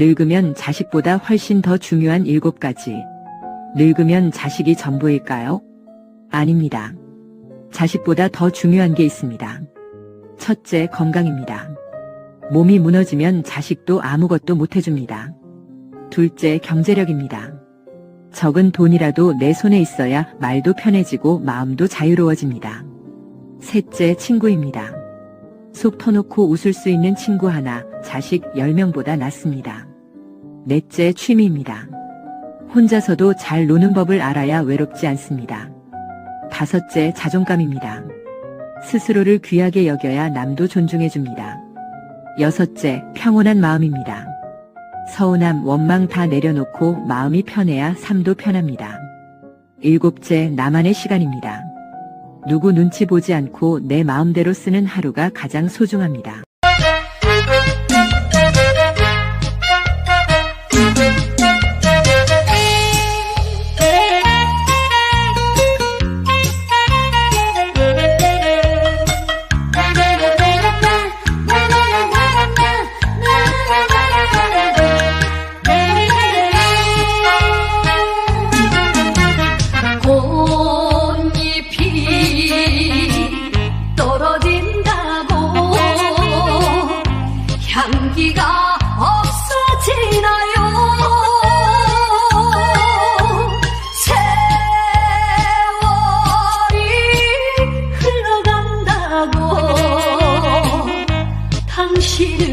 늙으면 자식보다 훨씬 더 중요한 일곱 가지. 늙으면 자식이 전부일까요? 아닙니다. 자식보다 더 중요한 게 있습니다. 첫째, 건강입니다. 몸이 무너지면 자식도 아무것도 못해줍니다. 둘째, 경제력입니다. 적은 돈이라도 내 손에 있어야 말도 편해지고 마음도 자유로워집니다. 셋째, 친구입니다. 속 터놓고 웃을 수 있는 친구 하나, 자식 10명보다 낫습니다. 넷째, 취미입니다. 혼자서도 잘 노는 법을 알아야 외롭지 않습니다. 다섯째, 자존감입니다. 스스로를 귀하게 여겨야 남도 존중해줍니다. 여섯째, 평온한 마음입니다. 서운함, 원망 다 내려놓고 마음이 편해야 삶도 편합니다. 일곱째, 나만의 시간입니다. 누구 눈치 보지 않고 내 마음대로 쓰는 하루가 가장 소중합니다. 향기가 없어지나요? 세월이 흘러간다고 당신을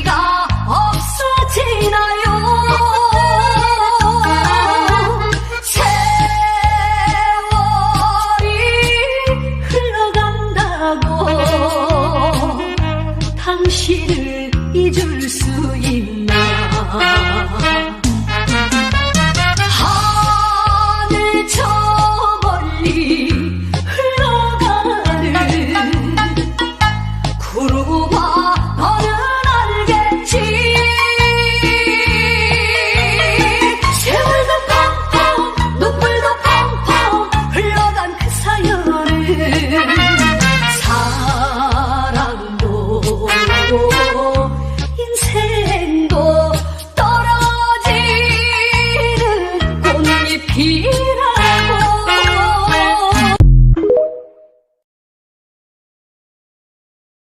어디가 없어지나요? 세월이 흘러간다고 당신을 잊을 수 있나? 第一